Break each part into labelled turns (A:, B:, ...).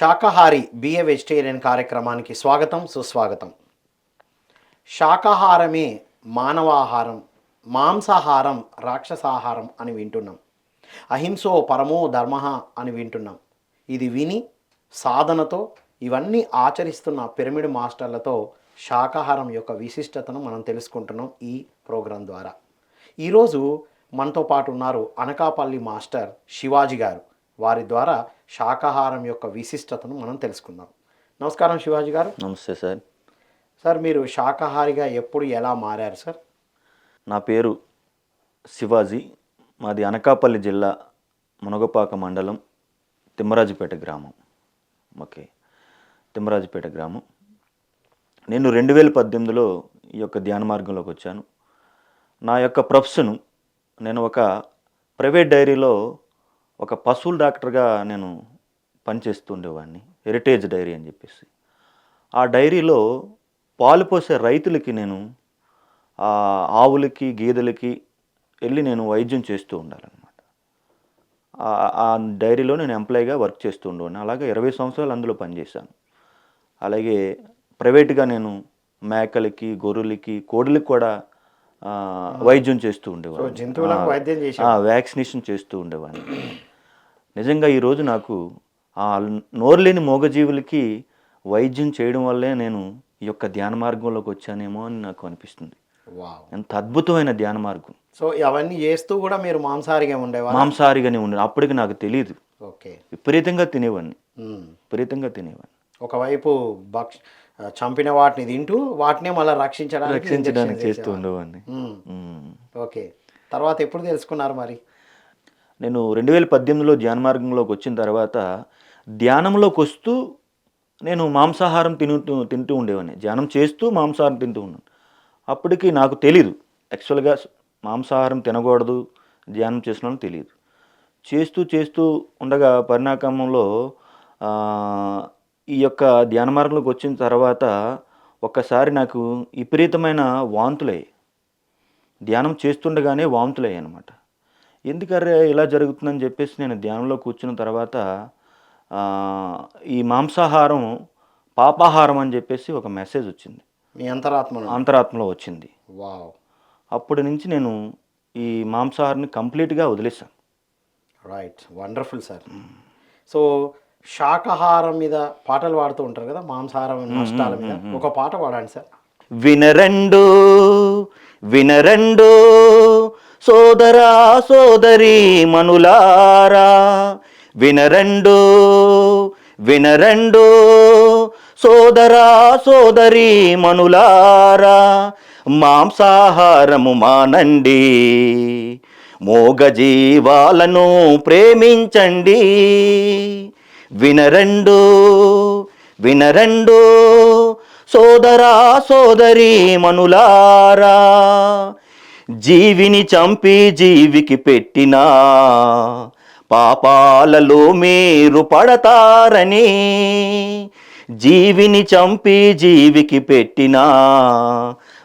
A: శాకాహారి be a vegetarian కార్యక్రమానికి స్వాగతం సుస్వాగతం. శాకాహారమే మానవాహారం మాంసాహారం రాక్షసాహారం అని వింటున్నాం. అహింసో పరమో ధర్మ అని వింటున్నాం. ఇది విని సాధనతో ఇవన్నీ ఆచరిస్తున్న పిరమిడ్ మాస్టర్లతో శాకాహారం యొక్క విశిష్టతను మనం తెలుసుకుంటున్నాం ఈ ప్రోగ్రాం ద్వారా. ఈరోజు మనతో పాటు ఉన్నారు అనకాపల్లి మాస్టర్ శివాజీ గారు. వారి ద్వారా శాకాహారం యొక్క విశిష్టతను మనం తెలుసుకుందాం. నమస్కారం శివాజీ గారు.
B: నమస్తే సార్.
A: సార్ మీరు శాకాహారిగా ఎప్పుడు ఎలా మారారు సార్?
B: నా పేరు శివాజీ. మాది అనకాపల్లి జిల్లా మునగపాక మండలం తిమ్మరాజుపేట గ్రామం. ఓకే. తిమ్మరాజుపేట గ్రామం. నేను రెండు వేల పద్దెనిమిదిలో ఈ యొక్క ధ్యాన మార్గంలోకి వచ్చాను. నా యొక్క ప్రొఫెషన్ నేను ఒక ప్రైవేట్ డైరీలో ఒక పశువుల డాక్టర్గా నేను పనిచేస్తూ ఉండేవాడిని. హెరిటేజ్ డైరీ అని చెప్పేసి. ఆ డైరీలో పాలు పోసే రైతులకి నేను ఆవులకి గేదెలకి వెళ్ళి నేను వైద్యం చేస్తూ ఉండాలన్నమాట. ఆ- డైరీలో నేను ఎంప్లాయీగా వర్క్ చేస్తూ ఉండేవాడిని. అలాగే ఇరవై సంవత్సరాలు అందులో పనిచేశాను. అలాగే ప్రైవేట్గా నేను మేకలకి గొర్రెలకి కోడులకి కూడా వైద్యం చేస్తూ ఉండేవాడిని. వ్యాక్సినేషన్ చేస్తూ ఉండేవాడిని. నిజంగా ఈరోజు నాకు ఆ నోరులేని మూగజీవులకి వైద్యం చేయడం వల్లే నేను ఈ యొక్క ధ్యాన మార్గంలోకి వచ్చానేమో అని నాకు అనిపిస్తుంది.
A: వావ్.
B: ఎంత అద్భుతమైన ధ్యాన మార్గం.
A: సో అవన్నీ చేస్తూ కూడా మీరు మాంసాహారిగా ఉండేవారు?
B: మాంసాహారిగానే ఉండే అప్పటికి నాకు తెలియదు
A: ఓకే.
B: విపరీతంగా తినేవాడిని. విపరీతంగా తినేవాడిని.
A: ఒకవైపు భక్ష చంపిన వాటిని తింటూ వాటినే మళ్ళీ రక్షించడానికి
B: రక్షించడానికి చేస్తూ. ఉండేవాడిని.
A: ఓకే. తర్వాత ఎప్పుడు తెలుసుకున్నారు మరి?
B: నేను రెండు వేల పద్దెనిమిదిలో ధ్యాన మార్గంలోకి వచ్చిన తర్వాత ధ్యానంలోకి వస్తూ నేను మాంసాహారం తిను తింటూ ఉండేవాడిని. ధ్యానం చేస్తూ మాంసాహారం తింటూ ఉన్నాను. అప్పటికి నాకు తెలీదు. యాక్చువల్గా మాంసాహారం తినకూడదు ధ్యానం చేసిన తెలియదు చేస్తూ చేస్తూ ఉండగా పరిణామంలో ఈ యొక్క ధ్యాన మార్గంలోకి వచ్చిన తర్వాత ఒక్కసారి నాకు విపరీతమైన వాంతులయ్యాయి. ధ్యానం చేస్తుండగానే వాంతులయ్యాయి అనమాట ఎందుకరే ఇలా జరుగుతుందని చెప్పేసి నేను ధ్యానంలో కూర్చున్న తర్వాత ఈ మాంసాహారం పాపాహారం అని చెప్పేసి ఒక మెసేజ్ వచ్చింది.
A: మీ అంతరాత్మను
B: అంతరాత్మలో వచ్చింది.
A: వావ్.
B: అప్పటి నుంచి నేను ఈ మాంసాహారాన్ని కంప్లీట్గా వదిలేశాను.
A: రైట్ వండర్ఫుల్ సార్ సో శాకాహారం మీద పాటలు పాడుతూ ఉంటారు కదా మాంసాహారం నష్టాల మీద. ఒక పాట పాడండి సార్
B: వినరండు వినరండు సోదరా సోదరి మనులారా వినరండు వినరండు. సోదరా సోదరి మనులారా మాంసాహారము మానండి. మోగజీవాలను ప్రేమించండి. వినరండు వినరండు. సోదరా సోదరి మనులారా జీవిని చంపి జీవికి పెట్టినా పాపాలలో మీరు పడతారని జీవిని చంపి జీవికి పెట్టినా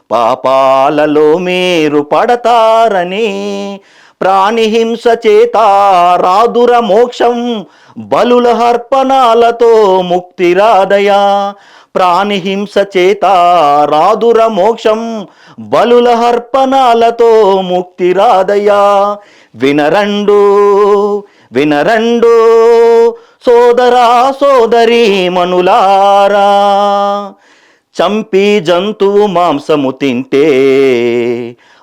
B: పాపాలలో మీరు పడతారని ప్రాణిహింస చేత రాదుర మోక్షం బలుల హర్పణాలతో ముక్తి రాదయా ప్రాణిహింస చేత రాదుర మోక్షం బలుల హర్పణాలతో ముక్తి రాదయా వినరండు వినరండు సోదరా సోదరి మనులారా. చంపి జంతువు మాంసము తింటే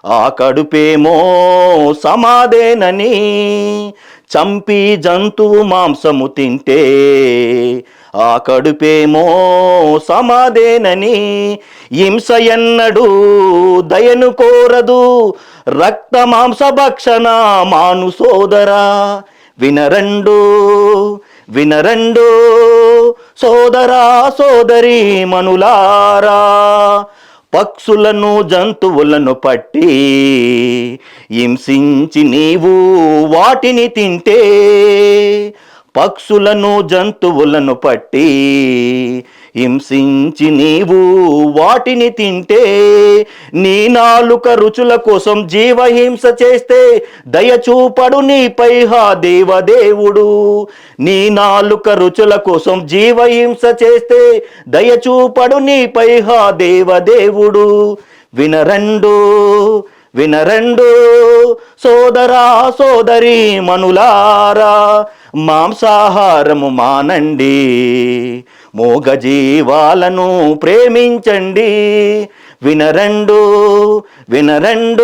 B: ఆ కడుపేమో సమాధేనని. చంపి జంతువు మాంసము తింటే ఆ కడుపేమో సమాధేనని హింస ఎన్నడు దయను కోరదు రక్త మాంస భక్షణ మాను సోదరా. వినరండు వినరండు సోదరా సోదరి మనులారా. పక్షులను జంతువులను పట్టి హింసించి నీవు వాటిని తింటే పక్షులను జంతువులను పట్టి హింసించి నీవు వాటిని తింటే నీ నాలుక రుచుల కోసం జీవహింస చేస్తే దయచూపడు నీపై హా దేవదేవుడు. నీ నాలుక రుచుల కోసం జీవహింస చేస్తే దయచూపడు నీపై హా దేవదేవుడు. వినరండు వినరండు సోదరా సోదరి మనులారా మాంసాహారము మానండి. మూగజీవాలను ప్రేమించండి. వినరండు వినరండు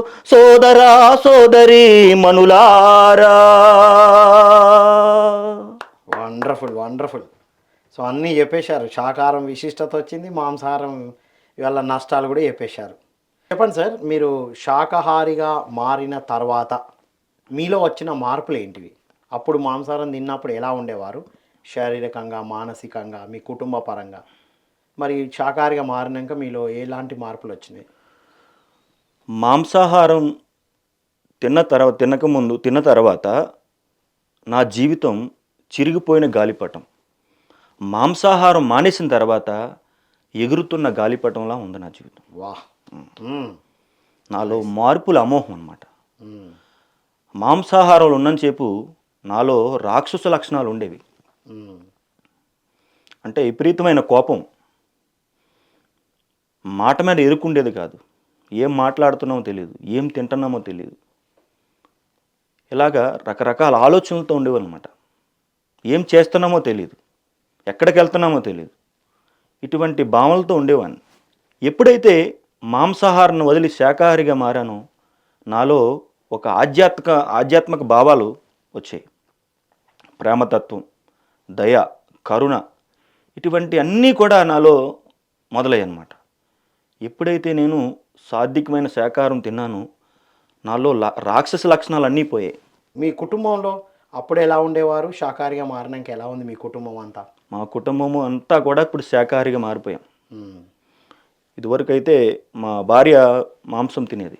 B: సోదరా సోదరి మనులారా.
A: Wonderful wonderful. సో అన్నీ చెప్పేశారు. శాకాహారం విశిష్టత వచ్చింది మాంసాహారం ఇవాళ నష్టాలు కూడా చెప్పేశారు. చెప్పండి సార్ మీరు శాకాహారిగా మారిన తర్వాత మీలో వచ్చిన మార్పులు ఏంటివి? అప్పుడు మాంసాహారం తిన్నప్పుడు ఎలా ఉండేవారు? శారీరకంగా మానసికంగా మీ కుటుంబ పరంగా? మరి శాకాహారిగా మారినాక మీలో ఎలాంటి మార్పులు వచ్చినాయి?
B: మాంసాహారం తిన్న తర్వాత తినక ముందు తిన్న తర్వాత నా జీవితం చిరిగిపోయిన గాలిపటం. మాంసాహారం మానేసిన తర్వాత ఎగురుతున్న గాలిపటంలా ఉంది నా జీవితం.
A: వా.
B: నాలో మార్పుల అమోహం అన్నమాట.
A: మ్మ్.
B: మాంసాహారంలో ఉన్నంతసేపు నాలో రాక్షస లక్షణాలు ఉండేవి. అంటే విపరీతమైన కోపం. మాట మీద ఎరుకుండేది కాదు. ఏం మాట్లాడుతున్నామో తెలియదు ఏం తింటున్నామో తెలియదు ఇలాగా రకరకాల ఆలోచనలతో ఉండేవన్నమాట ఏం చేస్తున్నామో తెలియదు ఎక్కడికి వెళ్తున్నామో తెలియదు ఇటువంటి భావనలతో ఉండేవాడిని ఎప్పుడైతే మాంసాహారాన్ని వదిలి శాకాహారిగా మారానో నాలో ఒక ఆధ్యాత్మిక ఆధ్యాత్మిక భావాలు వచ్చాయి. ప్రేమతత్వం దయ కరుణ ఇటువంటి అన్నీ కూడా నాలో మొదలయ్యాయి అన్నమాట ఎప్పుడైతే నేను సాత్వికమైన శాకాహారం తిన్నానో నాలో లా- రాక్షస లక్షణాలు అన్నీ పోయాయి.
A: మీ కుటుంబంలో అప్పుడు ఎలా ఉండేవారు? శాకాహారిగా మారినాక ఎలా ఉంది మీ కుటుంబం అంతా?
B: మా కుటుంబము అంతా కూడా ఇప్పుడు శాకాహారిగా మారిపోయాం. ఇదివరకు అయితే మా భార్య మాంసం తినేది.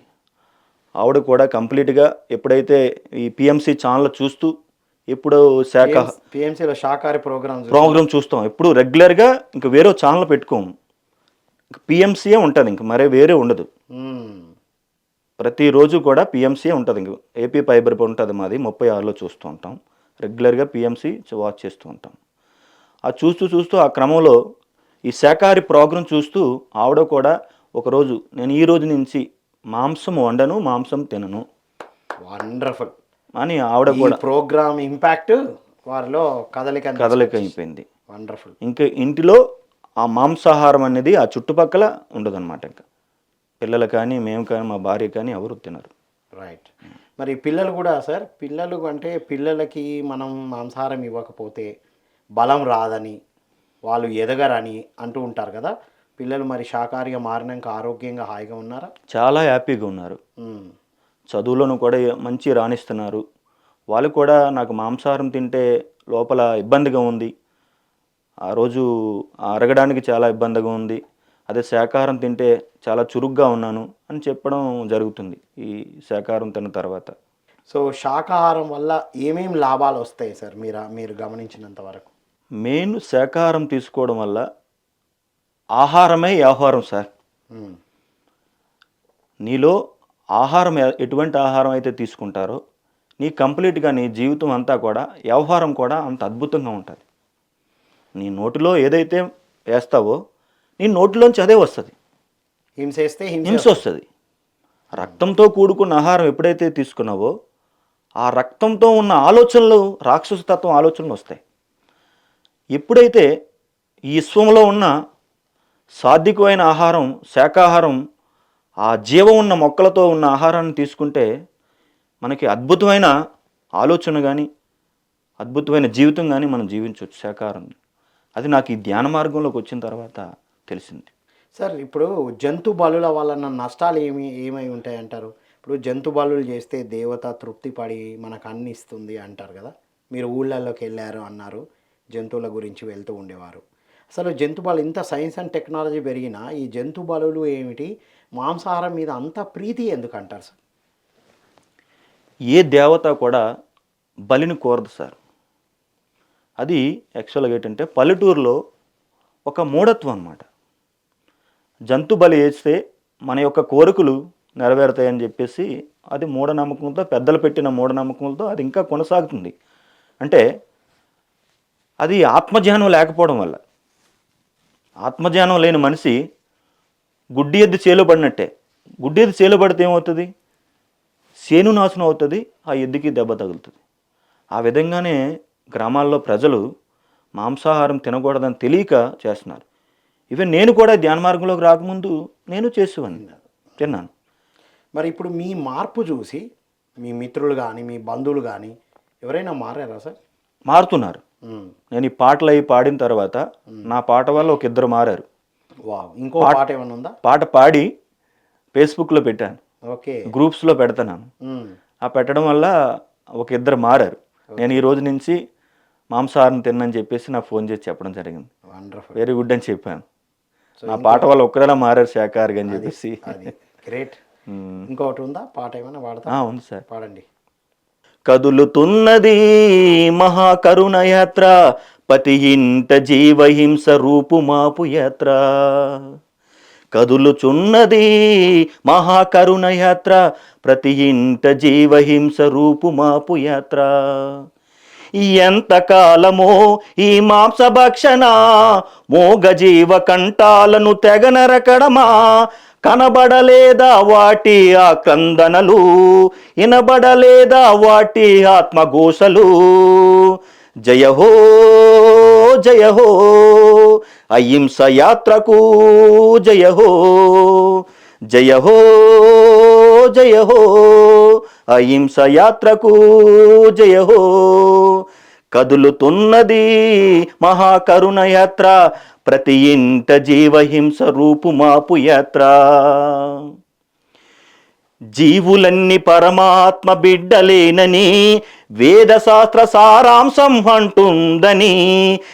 B: ఆవిడ కూడా కంప్లీట్గా ఎప్పుడైతే ఈ పిఎంసి ఛానల్ చూస్తూ ఎప్పుడు శాఖ
A: పిఎంసీలో శాకాహారి ప్రోగ్రామ్స్
B: ప్రోగ్రామ్ చూస్తాం. ఎప్పుడు రెగ్యులర్గా ఇంకా వేరే ఛానల్ పెట్టుకోము. పిఎంసీయే ఉంటుంది ఇంక మరే వేరే ఉండదు. ప్రతిరోజు కూడా పిఎంసీయే ఉంటుంది ఇంక. ఏపీ ఫైబర్ ఉంటుంది మాది ముప్పై ఆరులో చూస్తూ ఉంటాం. రెగ్యులర్గా పిఎంసీ వాచ్ చేస్తూ ఉంటాం. ఆ చూస్తూ చూస్తూ ఆ క్రమంలో ఈ శాకాహారి ప్రోగ్రాం చూస్తూ ఆవిడ కూడా ఒకరోజు నేను ఈ రోజు నుంచి మాంసం వండను మాంసం తినను.
A: వండర్ఫుల్.
B: అని ఆవిడ కూడా
A: ప్రోగ్రామ్ ఇంపాక్ట్ వారిలో కదలిక
B: కదలిక అయిపోయింది.
A: వండర్ఫుల్
B: ఇంకా ఇంటిలో ఆ మాంసాహారం అనేది ఆ చుట్టుపక్కల ఉండదన్నమాట ఇంకా. పిల్లలు కానీ మేము కానీ మా భార్య కానీ ఎవరు తినరు.
A: రైట్ మరి పిల్లలు కూడా సార్ పిల్లలు అంటే పిల్లలకి మనం మాంసాహారం ఇవ్వకపోతే బలం రాదని వాళ్ళు ఎదగరని అంటూ ఉంటారు కదా. పిల్లలు మరి శాకాహారిగా మారినాక ఆరోగ్యంగా హాయిగా ఉన్నారా?
B: చాలా హ్యాపీగా ఉన్నారు.
A: మ్మ్.
B: చదువులను కూడా మంచి రాణిస్తున్నారు. వాళ్ళు కూడా నాకు మాంసాహారం తింటే లోపల ఇబ్బందిగా ఉంది. ఆ రోజు అరగడానికి చాలా ఇబ్బందిగా ఉంది. అదే శాకాహారం తింటే చాలా చురుగ్గా ఉన్నాను అని చెప్పడం జరుగుతుంది ఈ శాకాహారం తిన్న తర్వాత.
A: సో శాకాహారం వల్ల ఏమేం లాభాలు వస్తాయి సార్ మీరు మీరు గమనించినంత వరకు?
B: మెయిన్ శాకాహారం తీసుకోవడం వల్ల ఆహారమే వ్యవహారం సార్. నీలో ఆహారం ఎటువంటి ఆహారం అయితే తీసుకుంటారో నీ కంప్లీట్గా నీ జీవితం అంతా కూడా వ్యవహారం కూడా అంత అద్భుతంగా ఉంటుంది. నీ నోటిలో ఏదైతే వేస్తావో నీ నోటిలోంచి అదే వస్తుంది.
A: హింసేస్తే హింస
B: హింస వస్తుంది. రక్తంతో కూడుకున్న ఆహారం ఎప్పుడైతే తీసుకున్నావో ఆ రక్తంతో ఉన్న ఆలోచనలు రాక్షసతత్వం ఆలోచనలు వస్తాయి. ఎప్పుడైతే ఈ విశ్వంలో ఉన్న సాత్వికమైన ఆహారం శాకాహారం ఆ జీవం ఉన్న మొక్కలతో ఉన్న ఆహారాన్ని తీసుకుంటే మనకి అద్భుతమైన ఆలోచన కానీ అద్భుతమైన జీవితం కానీ మనం జీవించవచ్చు. శాకాహారం. అది నాకు ఈ ధ్యాన మార్గంలోకి వచ్చిన తర్వాత తెలిసింది.
A: సార్ ఇప్పుడు జంతు బలుల వలన నష్టాలు ఏమి ఏమై ఉంటాయి అంటారు? ఇప్పుడు జంతు బలులు చేస్తే దేవత తృప్తి పడి మనకు అన్ని ఇస్తుంది అంటారు కదా? మీరు ఊళ్ళల్లోకి వెళ్ళారు అన్నారు జంతువుల గురించి వెళ్తూ ఉండేవారు. అసలు జంతు బలు ఇంత సైన్స్ అండ్ టెక్నాలజీ పెరిగినా ఈ జంతు బలులు ఏమిటి? మాంసాహారం మీద అంత ప్రీతి ఎందుకు అంటారు సార్?
B: ఏ దేవత కూడా బలిని కోరదు సార్. అది యాక్చువల్గా ఏంటంటే పల్లెటూరులో ఒక మూఢత్వం అన్నమాట. జంతు బలి వేస్తే మన యొక్క కోరికలు నెరవేరుతాయని చెప్పేసి అది మూఢనమ్మకంతో పెద్దలు పెట్టిన మూఢనమ్మకంతో అది ఇంకా కొనసాగుతుంది. అంటే అది ఆత్మజ్ఞానం లేకపోవడం వల్ల ఆత్మజ్ఞానం లేని మనిషి గుడ్డి ఎద్దు చేలో పడినట్టే. గుడ్డి ఎద్దు చేలో పడితే ఏమవుతుంది? సేను నాశనం అవుతుంది ఆ ఎద్దుకి దెబ్బ తగులుతుంది. ఆ విధంగానే గ్రామాల్లో ప్రజలు మాంసాహారం తినకూడదని తెలియక చేస్తున్నారు. ఈవెన్ నేను కూడా ధ్యాన మార్గంలోకి రాకముందు నేను చేసేవాడిని తిన్నాను.
A: మరి ఇప్పుడు మీ మార్పు చూసి మీ మిత్రులు కానీ మీ బంధువులు కానీ ఎవరైనా మారారా సార్?
B: మారుతున్నారు. నేను ఈ పాటలు అవి పాడిన తర్వాత నా పాట వల్ల ఒక ఇద్దరు మారారు.
A: వావ్. ఇంకో పాట ఏమైనా ఉందా?
B: పాట పాడి ఫేస్బుక్లో పెట్టాను.
A: ఓకే.
B: గ్రూప్స్లో పెడుతున్నాను.
A: మ్మ్.
B: ఆ పెట్టడం వల్ల ఒక ఇద్దరు మారారు. నేను ఈ రోజు నుంచి మాంసాహారం తిన్నని చెప్పేసి నాకు ఫోన్ చేసి చెప్పడం జరిగింది. వెరీ గుడ్ అని చెప్పాను. నా పాట వల్ల ఒక్కరైనా మారారు శాఖాహారిగా అని చెప్పేసి.
A: గ్రేట్. ఇంకొకటి ఉందా? పాట ఏమైనా వాడతా
B: ఆ, ఉంది సార్.
A: పాడండి.
B: కదులుతున్నది మహాకరుణ యాత్ర. పతి ఇంట జీవహింస రూపుమాపు యాత్ర. కదులుచున్నది మహాకరుణ యాత్ర. ప్రతి ఇంట జీవహింస రూపుమాపు యాత్ర. ఎంతకాలమో ఈ మాంసభక్షణ మోగజీవ కంఠాలను తెగనరకడమా కనబడలేదా వాటి ఆ కందనలు? వినబడలేదా వాటి ఆత్మఘోషలు జయహో జయహో అహింస యాత్రకు జయహో జయహో జయహో అహింస యాత్రకు జయహో కదులుతున్నది మహాకరుణ యాత్ర. ప్రతి ఇంట జీవహింస రూపుమాపు యాత్ర. జీవులన్నీ పరమాత్మ బిడ్డలేనని వేదశాస్త్ర సారాంశం అంటుందని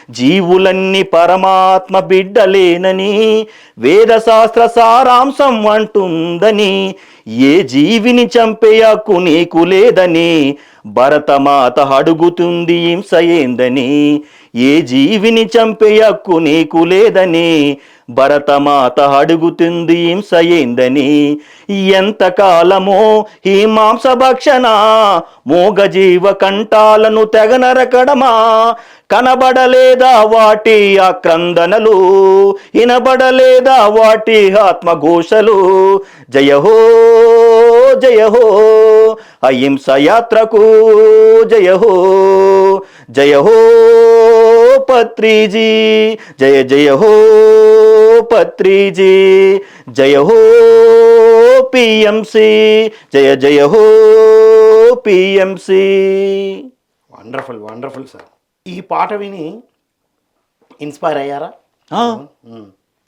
B: జీవులన్నీ పరమాత్మ బిడ్డలేనని వేదశాస్త్ర సారాంశం అంటుందని ఏ జీవిని చంపే హక్కు నీకు లేదని? భరతమాత అడుగుతుంది హింస ఏందని ఏ జీవిని చంపే హక్కు నీకు లేదని? భరతమాత అడుగుతుంది హింస ఏందని ఎంతకాలమో ఈ మాంసభక్షణ మూగజీవ కంఠాలను తెగనరకడమా? కనబడలేదా వాటి ఆక్రందనలు? ఇనబడలేదా వాటి ఆత్మఘోషలు? జయహో జయహో అహింస యాత్రకు జయహో జయహో పత్రిజీ జయ జయహో పత్రిజీ జయహో పిఎంసి జయ జయహో పిఎంసి
A: వండర్ఫుల్ వండర్ఫుల్ సార్ ఈ పాట విని ఇన్స్పైర్ అయ్యారా.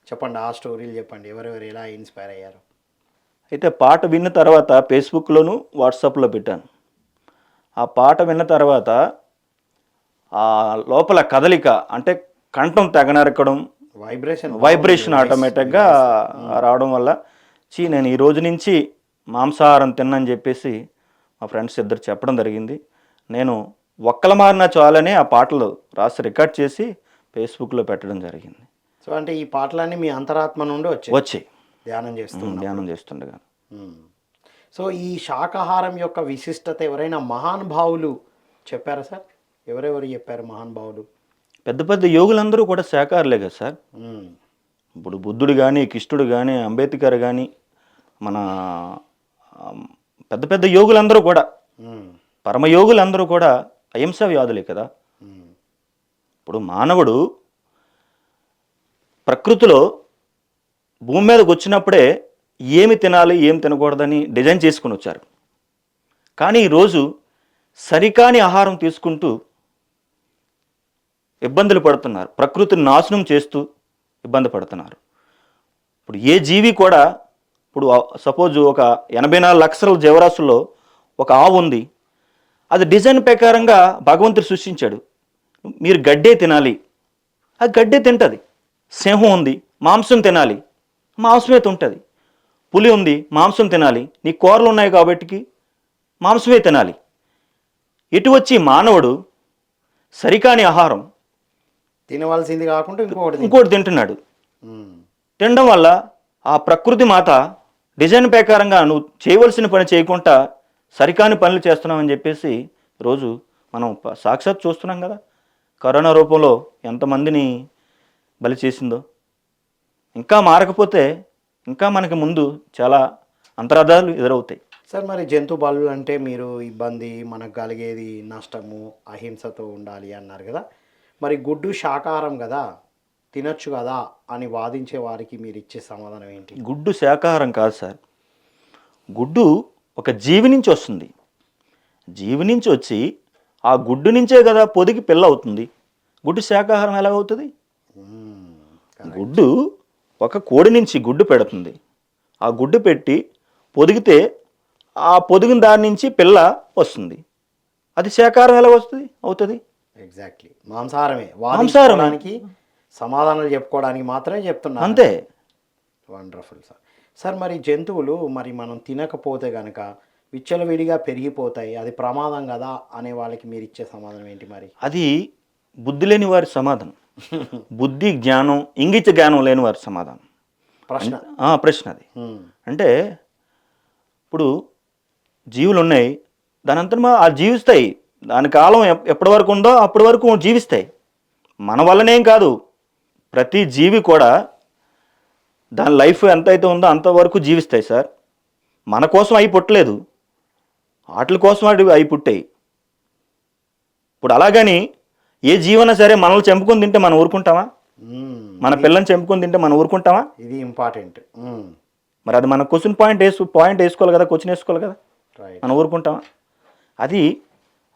A: చెప్పండి ఆ స్టోరీలు చెప్పండి. ఎవరెవరు ఎలా ఇన్స్పైర్ అయ్యారు?
B: అయితే పాట విన్న తర్వాత ఫేస్బుక్లోను వాట్సాప్లో పెట్టాను. ఆ పాట విన్న తర్వాత ఆ లోపల కదలిక అంటే కంఠం తెగనరకడం
A: వైబ్రేషన్
B: వైబ్రేషన్ ఆటోమేటిక్గా రావడం వల్ల చీ నేను ఈ రోజు నుంచి మాంసాహారం తిన్నని చెప్పేసి మా ఫ్రెండ్స్ ఇద్దరు చెప్పడం జరిగింది. నేను ఒక్కల మారిన చాలని ఆ పాటలు రాసి రికార్డ్ చేసి ఫేస్బుక్లో పెట్టడం జరిగింది.
A: సో అంటే ఈ పాటలన్నీ మీ అంతరాత్మ నుండి వచ్చాయి?
B: వచ్చాయి.
A: ధ్యానం చేస్తూ
B: ధ్యానం చేస్తుండగా.
A: సో ఈ శాకాహారం యొక్క విశిష్టత ఎవరైనా మహానుభావులు చెప్పారా సార్? ఎవరెవరు చెప్పారు మహానుభావులు?
B: పెద్ద పెద్ద యోగులందరూ కూడా శాకాహారులే కదా సార్. ఇప్పుడు బుద్ధుడు కానీ కృష్ణుడు కానీ అంబేద్కర్ కానీ మన పెద్ద పెద్ద యోగులందరూ కూడా. పరమయోగులందరూ కూడా అహింస వ్యాధులే కదా. ఇప్పుడు మానవుడు ప్రకృతిలో భూమి మీదకి వచ్చినప్పుడే ఏమి తినాలి ఏం తినకూడదని డిజైన్ చేసుకుని వచ్చారు కానీ ఈరోజు సరికాని ఆహారం తీసుకుంటూ ఇబ్బందులు పడుతున్నారు ప్రకృతిని నాశనం చేస్తూ ఇబ్బంది పడుతున్నారు ఇప్పుడు ఏ జీవి కూడా ఇప్పుడు సపోజ్ ఒక ఎనభై నాలుగు లక్షల జీవరాశుల్లో ఒక ఆవు ఉంది. అది డిజైన్ ప్రకారంగా భగవంతుడు సృష్టించాడు. మీరు గడ్డే తినాలి. అది గడ్డే తింటుంది. సింహం ఉంది మాంసం తినాలి. మాంసమే తింటుంది. పులి ఉంది మాంసం తినాలి. నీ కూరలు ఉన్నాయి కాబట్టికి మాంసమే తినాలి. ఇటు వచ్చి మానవుడు సరికాని ఆహారం
A: తినవలసింది కాకుండా ఇంకొకటి తింటాం.
B: ఇంకోటి తింటున్నాడు. తినడం వల్ల ఆ ప్రకృతి మాత డిజైన్ ప్రకారంగా నువ్వు చేయవలసిన పని చేయకుండా సరికాని పనులు చేస్తున్నావని చెప్పేసి రోజు మనం సాక్షాత్ చూస్తున్నాం కదా. కరోనా రూపంలో ఎంతమందిని బలి చేసిందో. ఇంకా మారకపోతే ఇంకా మనకి ముందు చాలా అంతరార్థాలు ఎదురవుతాయి.
A: సార్ మరి జంతు బాలు అంటే మీరు ఇబ్బంది మనకు కలిగేది నష్టము అహింసతో ఉండాలి అన్నారు కదా. మరి గుడ్డు శాకాహారం కదా. తినొచ్చు కదా అని వాదించే వారికి మీరు ఇచ్చే సమాధానం ఏంటి?
B: గుడ్డు శాకాహారం కాదు సార్. గుడ్డు ఒక జీవి నుంచి వస్తుంది. జీవి నుంచి వచ్చి ఆ గుడ్డు నుంచే కదా పొదిగి పిల్ల అవుతుంది. గుడ్డు శాకాహారం ఎలా అవుతుంది
A: మ్మ్.
B: గుడ్డు ఒక కోడి నుంచి గుడ్డు పెడుతుంది. ఆ గుడ్డు పెట్టి పొదిగితే ఆ పొదిగిన దాని నుంచి పిల్ల వస్తుంది. అది శాకాహారం ఎలా వస్తుంది? అవుతుంది.
A: ఎగ్జాక్ట్లీ మాంసాహారమే.
B: మాంసాహారమే.
A: సమాధానాలు చెప్పుకోవడానికి మాత్రమే చెప్తున్నా
B: అంతే.
A: వండర్ఫుల్ సార్ సార్ మరి జంతువులు మరి మనం తినకపోతే కనుక విచ్చలవిడిగా పెరిగిపోతాయి. అది ప్రమాదం కదా అనే వాళ్ళకి మీరు ఇచ్చే సమాధానం ఏంటి మరి?
B: అది బుద్ధి లేని వారి సమాధానం. బుద్ధి జ్ఞానం ఇంగిత జ్ఞానం లేని వారి సమాధానం.
A: ప్రశ్న.
B: ప్రశ్న అది. అంటే ఇప్పుడు జీవులు ఉన్నాయి. దాని అంతా ఆ జీవిస్తాయి. దాని కాలం ఎప్- ఎప్పటి వరకు ఉందో అప్పటి వరకు జీవిస్తాయి. మన వల్లనేం కాదు. ప్రతి జీవి కూడా దాని లైఫ్ ఎంత అయితే ఉందో అంతవరకు జీవిస్తాయి సార్. మన కోసం అవి పుట్టలేదు. వాటి కోసం అవి అవి పుట్టాయి. ఇప్పుడు అలాగని ఏ జీవన సరే మనల్ని చంపుకొని తింటే మనం ఊరుకుంటామా. మన పిల్లని చంపుకొని తింటే మనం ఊరుకుంటామా?
A: ఇది ఇంపార్టెంట్.
B: మరి అది మన క్వశ్చన్ పాయింట్ వేసు పాయింట్ వేసుకోవాలి కదా క్వశ్చన్ వేసుకోవాలి కదా. మనం ఊరుకుంటామా? అది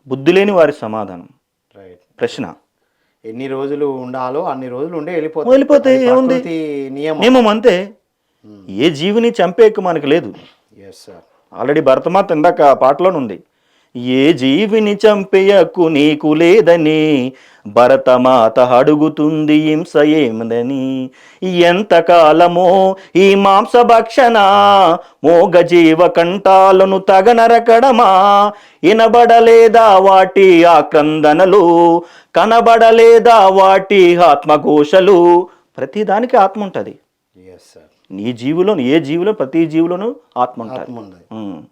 B: బుద్ధి లేని వారి సమాధానం.
A: రైట్
B: ప్రశ్న.
A: ఎన్ని రోజులు ఉండాలో అన్ని రోజులు ఉండే వెళ్ళిపోతాయి. అది
B: ఏముంది?
A: నియమం.
B: నియమం అంతే. ఏ జీవిని చంపేక మనకు లేదు.
A: ఎస్ సార్
B: ఆల్రెడీ భరతమాత ఇందాక ఆ పాటలోనే ఉంది ఏ జీవిని చంపేయకు నీకు లేదని? భరతమాత అడుగుతుంది హింస ఏమిదని? ఎంతకాలమో ఈ మాంసభక్షణ మోగ జీవ కంఠాలను తగనరకడమా? ఇనబడలేదా వాటి ఆక్రందనలు? కనబడలేదా వాటి ఆత్మఘోషలు? ప్రతిదానికి ఆత్మ ఉంటుంది. నీ జీవిలో ఏ జీవిలో ప్రతి జీవిలోనూ ఆత్మ ఉంటుంది.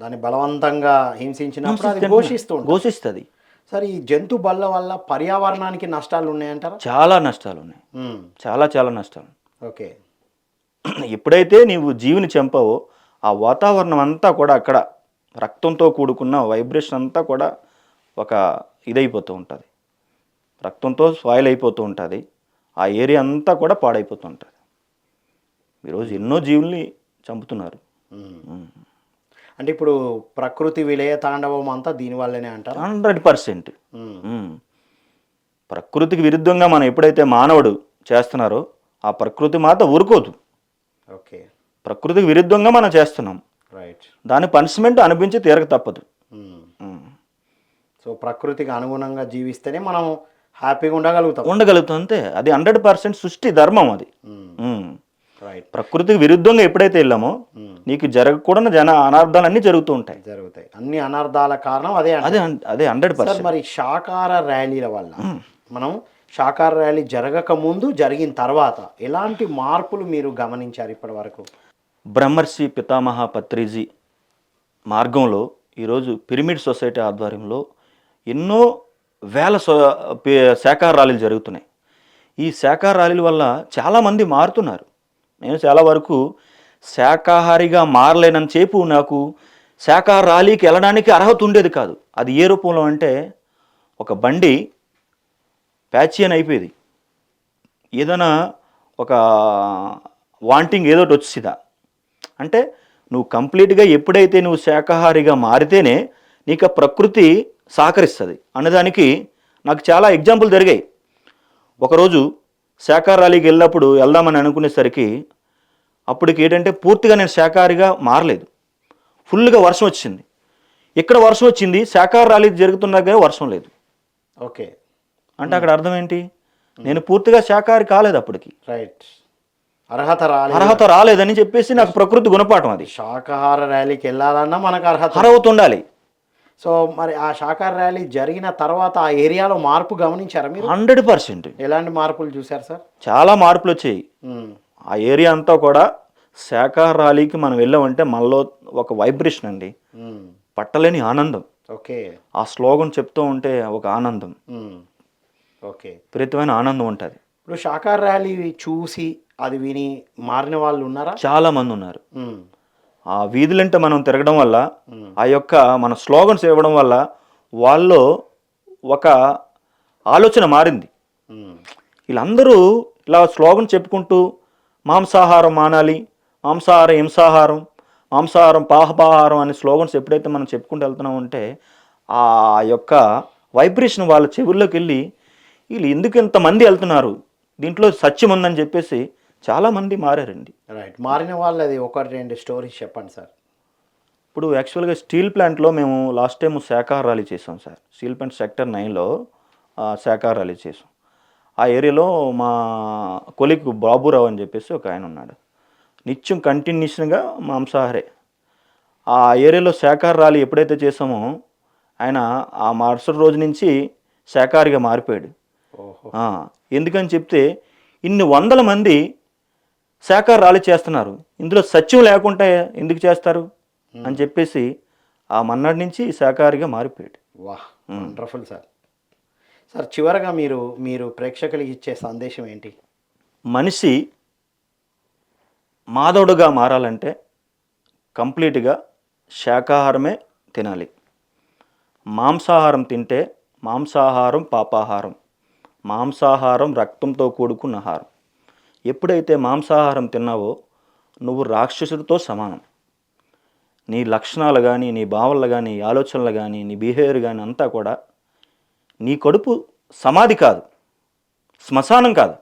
A: దాన్ని బలవంతంగా హింసించినప్పుడు అది ఘోషిస్తూ ఉంటుంది
B: ఘోషిస్తుంది.
A: సార్ ఈ జంతు బల్ల వల్ల పర్యావరణానికి నష్టాలు ఉన్నాయంటారా
B: చాలా నష్టాలు ఉన్నాయి. చాలా చాలా నష్టాలు.
A: ఓకే.
B: ఎప్పుడైతే నీవు జీవిని చంపావో ఆ వాతావరణం అంతా కూడా అక్కడ రక్తంతో కూడుకున్న వైబ్రేషన్ అంతా కూడా ఒక ఇదైపోతూ ఉంటుంది. రక్తంతో స్పాయిల్ అయిపోతూ ఉంటుంది. ఆ ఏరియా అంతా కూడా పాడైపోతూ ఉంటుంది. ఈరోజు ఎన్నో జీవుల్ని చంపుతున్నారు.
A: అంటే ఇప్పుడు ప్రకృతి విలయ తాండవం అంతా దీనివల్లనే అంటారా?
B: Hundred percent. ప్రకృతికి విరుద్ధంగా మనం ఎప్పుడైతే మానవుడు చేస్తున్నారో ఆ ప్రకృతి మాత ఊరుకోదు.
A: ఓకే.
B: ప్రకృతికి విరుద్ధంగా మనం చేస్తున్నాం.
A: రైట్.
B: దాని పనిష్మెంట్ అనిపించి తీరక తప్పదు.
A: సో ప్రకృతికి అనుగుణంగా జీవిస్తేనే మనం హ్యాపీగా ఉండగలుగుతాం.
B: ఉండగలుగుతాం అంతే. అది హండ్రెడ్ పర్సెంట్ సృష్టి ధర్మం అది. ప్రకృతికి విరుద్ధంగా ఎప్పుడైతే వెళ్ళామో
A: మ్మ్.
B: నీకు జరగకూడని జన అనార్థాలన్నీ జరుగుతూ ఉంటాయి.
A: జరుగుతాయి. అన్ని అనర్థాల కారణం అదే.
B: అదే అదే హండ్రెడ్ పర్సెంట్
A: మరి శాకార ర్యాలీల వల్ల మనం శాకార ర్యాలీ జరగక ముందు జరిగిన తర్వాత ఎలాంటి మార్పులు మీరు గమనించారు ఇప్పటి వరకు?
B: బ్రహ్మర్షి పితామహ పత్రిజీ మార్గంలో ఈరోజు పిరమిడ్ సొసైటీ ఆధ్వర్యంలో ఎన్నో వేల శాఖాహార ర్యాలీలు జరుగుతున్నాయి. ఈ శాఖాహార ర్యాలీల వల్ల చాలామంది మారుతున్నారు. నేను చాలా వరకు శాకాహారిగా మారలేనని నాకు శాఖాహార ర్యాలీకి వెళ్ళడానికి అర్హత ఉండేది కాదు. అది ఏ రూపంలో అంటే ఒక బండి ప్యాచియన్ అయిపోయేది. ఏదైనా ఒక వాంటింగ్ ఏదో ఒకటి వచ్చిందా? అంటే నువ్వు కంప్లీట్గా ఎప్పుడైతే నువ్వు శాకాహారిగా మారితేనే నీకు ప్రకృతి సహకరిస్తుంది. అన్నదానికి నాకు చాలా ఎగ్జాంపుల్ జరిగాయి. ఒకరోజు శాకాహారాలీకి వెళ్ళినప్పుడు వెళ్దామని అనుకునేసరికి అప్పటికి ఏంటంటే పూర్తిగా నేను శాకాహారిగా మారలేదు. ఫుల్గా వర్షం వచ్చింది. ఇక్కడ వర్షం వచ్చింది శాకాహార ర్యాలీ జరుగుతున్నాక వర్షం లేదు.
A: ఓకే.
B: అంటే అక్కడ అర్థం ఏంటి? నేను పూర్తిగా శాకాహారి కాలేదు అప్పటికి.
A: రైట్. అర్హత రాలేదు.
B: అర్హత రాలేదని చెప్పేసి నాకు ప్రకృతి గుణపాఠం అది.
A: శాకాహార ర్యాలీకి వెళ్ళాలన్నా మనకు అర్హత
B: అర్హత ఉండాలి.
A: సో మరి ఆ శాకాహార ర్యాలీ జరిగిన తర్వాత ఆ ఏరియాలో మార్పు గమనించారా మీరు?
B: Hundred percent.
A: ఎలాంటి మార్పులు చూశారు సార్?
B: చాలా మార్పులు వచ్చాయి. ఆ ఏరియా అంతా కూడా శాఖాహార ర్యాలీకి మనం వెళ్ళామంటే మనలో ఒక వైబ్రేషన్ అండి. పట్టలేని ఆనందం.
A: ఓకే.
B: ఆ స్లోగన్ చెప్తూ ఉంటే ఒక ఆనందం.
A: ఓకే.
B: విపరీతమైన ఆనందం ఉంటుంది.
A: ఇప్పుడు శాకాహార ర్యాలీ చూసి అది విని మారిన వాళ్ళు ఉన్నారా?
B: చాలా మంది ఉన్నారు. ఆ వీధులంటే మనం తిరగడం వల్ల ఆ యొక్క మన స్లోగన్స్ ఇవ్వడం వల్ల వాళ్ళు ఒక ఆలోచన మారింది. వీళ్ళందరూ ఇలా స్లోగన్ చెప్పుకుంటూ మాంసాహారం మానాలి మాంసాహారం హింసాహారం మాంసాహారం పాహపాహారం అనే స్లోగన్స్ ఎప్పుడైతే మనం చెప్పుకుంటూ వెళ్తున్నాం అంటే ఆ యొక్క వైబ్రేషన్ వాళ్ళ చెవుల్లోకి వెళ్ళి వీళ్ళు ఎందుకు ఇంతమంది వెళ్తున్నారు? దీంట్లో సత్యం ఉందని చెప్పేసి చాలామంది మారారండి.
A: రైట్ మారిన వాళ్ళది ఒకటి రెండు స్టోరీస్ చెప్పండి సార్.
B: ఇప్పుడు యాక్చువల్గా స్టీల్ ప్లాంట్లో మేము లాస్ట్ టైం శాఖాహార ర్యాలీ చేసాం సార్. స్టీల్ ప్లాంట్ సెక్టర్ నైన్లో శాఖాహార ర్యాలీ చేసాం ఆ ఏరియాలో మా కొలిక్ బాబురావు అని చెప్పేసి ఒక ఆయన ఉన్నాడు. నిత్యం కంటిన్యూషన్గా మాంసాహారే. ఆ ఏరియాలో శాఖాహార ర్యాలీ ఎప్పుడైతే చేసామో ఆయన ఆ మరుసటి రోజు నుంచి శాఖాహారిగా మారిపోయాడు. ఎందుకని చెప్తే ఇన్ని వందల మంది శాఖాహార ర్యాలీ చేస్తున్నారు. ఇందులో సత్యం లేకుండా ఎందుకు చేస్తారు? అని చెప్పేసి ఆ మన్నాడు నుంచి శాఖాహారిగా మారిపోయాడు.
A: వాహ్ వండర్ఫుల్ సార్. సార్ చివరగా మీరు మీరు ప్రేక్షకులకి ఇచ్చే సందేశం ఏంటి?
B: మనిషి మాధవుడుగా మారాలంటే కంప్లీట్గా శాకాహారమే తినాలి. మాంసాహారం తింటే మాంసాహారం పాపాహారం. మాంసాహారం రక్తంతో కూడుకున్న ఆహారం. ఎప్పుడైతే మాంసాహారం తిన్నావో నువ్వు రాక్షసుడితో సమానం. నీ లక్షణాలు కానీ నీ భావనలు కానీ ఆలోచనలు కానీ నీ బిహేవియర్ కానీ అంతా కూడా నీ కడుపు సమాధి కాదు. శ్మశానం కాదు.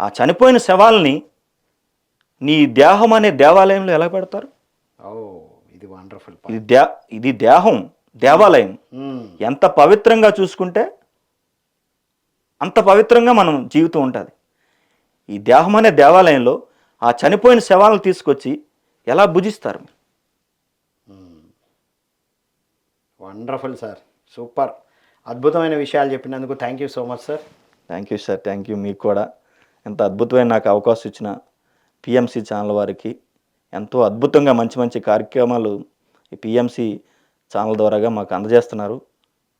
B: ఆ చనిపోయిన శవాల్ని నీ దేహం అనే దేవాలయంలో ఎలా పెడతారు?
A: ఓ ఇది వండర్ఫుల్
B: ఇది దే ఇది దేహం దేవాలయం. ఎంత పవిత్రంగా చూసుకుంటే అంత పవిత్రంగా మనం జీవితం ఉంటుంది. ఈ దేహం అనే దేవాలయంలో ఆ చనిపోయిన శవాలను తీసుకొచ్చి ఎలా భుజిస్తారు?
A: Wonderful sir. సూపర్. అద్భుతమైన విషయాలు చెప్పినందుకు thank you so much sir.
B: Thank you sir. Thank you మీకు కూడా. ఎంత అద్భుతమైన నాకు అవకాశం ఇచ్చిన పిఎంసి ఛానల్ వారికి. ఎంతో అద్భుతంగా మంచి మంచి కార్యక్రమాలు ఈ పిఎంసి ఛానల్ ద్వారాగా మాకు అందజేస్తున్నారు.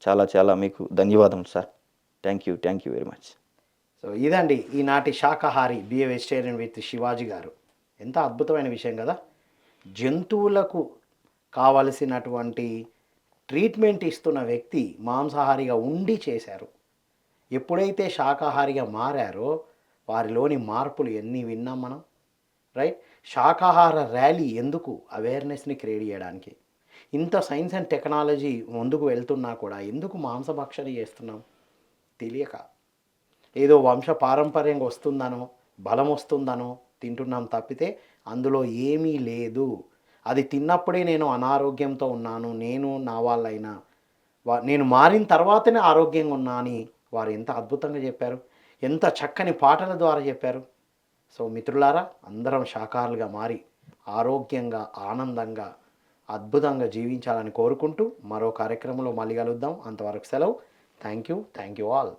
B: చాలా చాలా మీకు ధన్యవాదములు sir. Thank you. Thank you very much.
A: So ఇదండి ఈనాటి శాకాహారి be a vegetarian with Shivaji గారు. ఎంత అద్భుతమైన విషయం కదా? జంతువులకు కావలసినటువంటి ట్రీట్మెంట్ ఇస్తున్న వ్యక్తి మాంసాహారిగా ఉండి చేశారు. ఎప్పుడైతే శాకాహారిగా మారారో వారిలోని మార్పులు ఎన్ని విన్నాం మనం? రైట్? శాకాహార ర్యాలీ ఎందుకు అవేర్నెస్ని క్రియేట్ చేయడానికి? ఇంత సైన్స్ అండ్ టెక్నాలజీ ముందుకు వెళ్తున్నా కూడా ఎందుకు మాంసభక్షణ చేస్తున్నాం? తెలియక. ఏదో వంశ పారంపర్యంగా వస్తుందనో బలం వస్తుందనో తింటున్నాం తప్పితే అందులో ఏమీ లేదు. అది తిన్నప్పుడే నేను అనారోగ్యంతో ఉన్నాను. నేను నా వాళ్ళైనా. వా నేను మారిన తర్వాతనే ఆరోగ్యంగా ఉన్నా అని వారు ఎంత అద్భుతంగా చెప్పారు. ఎంత చక్కని పాటల ద్వారా చెప్పారు. సో మిత్రులారా అందరం శాకాహారులుగా మారి ఆరోగ్యంగా ఆనందంగా అద్భుతంగా జీవించాలని కోరుకుంటూ మరో కార్యక్రమంలో మళ్ళీ కలుద్దాం. అంతవరకు సెలవు. Thank you thank you all